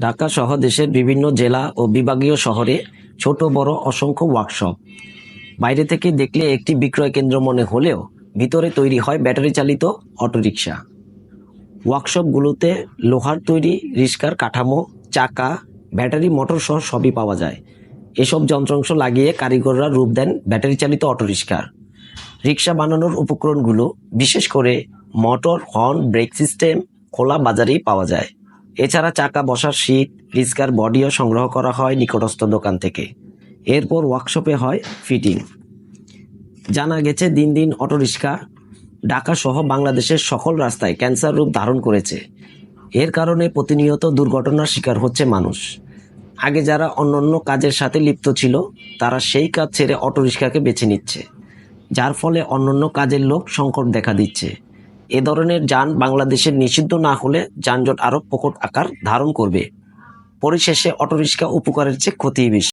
ঢাকা সহ দেশের বিভিন্ন জেলা ও বিভাগীয় শহরে ছোট, বড়, অসংখ্য ওয়ার্কশপ বাইরে থেকে দেখলে একটি বিক্রয় কেন্দ্র মনে হলেও ভিতরে তৈরি হয় ব্যাটারি চালিত অটোরিকশা। ওয়ার্কশপগুলোতে লোহার তৈরি, রিস্কার, কাঠামো, চাকা, ব্যাটারি মোটর সহ সবই পাওয়া যায়। এসব যন্ত্রাংশ লাগিয়ে কারিগররা রূপ দেন ব্যাটারি চালিত অটোরিকশার। রিক্সা বানানোর উপকরণগুলো বিশেষ করে মোটর হর্ন ব্রেক সিস্টেম খোলা বাজারেই পাওয়া যায়। এছাড়া চাকা বসার শীট রিস্কার বডিও সংগ্রহ করা হয় নিকটস্থ দোকান থেকে। এরপর ওয়ার্কশপে হয় ফিটিং। জানা গেছে, দিন দিন অটোরিক্সা ঢাকা সহ বাংলাদেশের সকল রাস্তায় ক্যান্সার রূপ ধারণ করেছে। এর কারণে প্রতিনিয়ত দুর্ঘটনার শিকার হচ্ছে মানুষ। আগে যারা অন্যান্য কাজের সাথে লিপ্ত ছিল, তারা সেই কাজ ছেড়ে অটোরিক্সাকে বেছে নিচ্ছে, যার ফলে অন্যান্য কাজের লোক সংকট দেখা দিচ্ছে। এ ধরনের যান বাংলাদেশে নিষিদ্ধ না হলে যানজট আরও প্রকট আকার ধারণ করবে। পরিশেষে অটোরিক্সা উপকারের চেয়ে ক্ষতি বেশি।